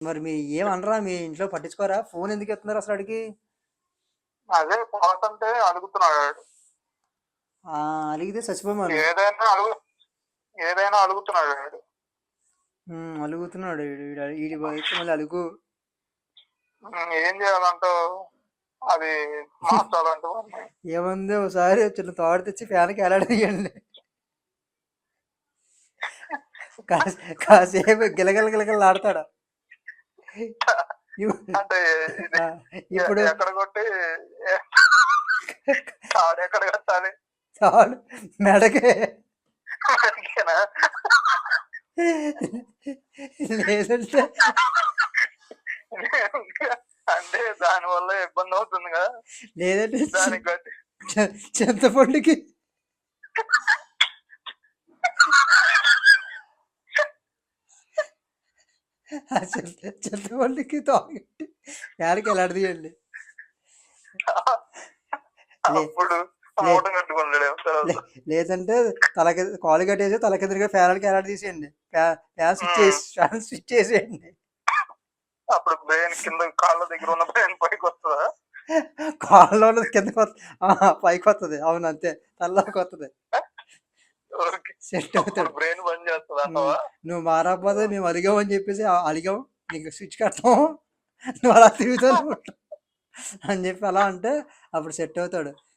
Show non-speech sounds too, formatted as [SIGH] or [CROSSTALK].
మరి మీ ఏమనరా? మీ ఇంట్లో పట్టించుకోరా? ఫోన్ ఎందుకు ఎత్తున్నారు అసలు అడిగి? అదే పాస్ అంటే అడుగుతున్నాడు వాడు. ఆ, అలిగితే చచ్చిపోమను ఏదైనా అడుగు ఏదైనా అడుగుతున్నాడు వాడు. అలుగుతున్నాడు ఈడి అయితే మళ్ళీ అలుగు. ఏం చేయాలంటావు? అది ఏముంది ఒకసారి చిన్న తోడు తెచ్చి ఫ్యాన్కి ఎలాడదీయండి కాసే కాసేపు గిలగల గిలగల ఆడతాడు. [LAUGHS] అంటే ఇప్పుడు ఎక్కడ కొట్టి తాడు ఎక్కడ కట్టాలి? తాడు మెడకే. అందుకేనా? లేదంటే అంటే దాని వల్ల ఇబ్బంది అవుతుంది కదా లేదంటే దానికి చింతపండుకి [LAUGHS] ఆ చింత చింతపండుకి తోగట్టి ఫ్యాన్కి ఎలాడదీయండి లే- అప్పుడు లేదంటే తలకి కాలు కట్టేసి తలకెదురుగా ఫ్యాన్కి ఎలాడ తీసేయండి. ఫ్యా- ఫ్యాన్ స్విచ్ చేసి ఫ్యాన్ స్విచ్ చేసేయండి. అప్పుడు బ్రెయిన్ కింద కాళ్ళ దగ్గర ఉన్న బ్రెయిన్ పైకి వస్తుందా? కాళ్ళలో వస్తుంది పైకి వస్తుంది. అవును అంతే. తలలోకి వస్తుంది. [LAUGHS] సెట్ అవుతాడు బ్రెయిన్ బంద్ చేస్తుంది నువ్వు మారకపోతే మేము అడిగాం అని చెప్పేసి అడిగాం నీకు స్విచ్ కడతాం నువ్వు అలా తిరుగుతావు అని చెప్పి అలా అంటే అప్పుడు సెట్ అవుతాడు.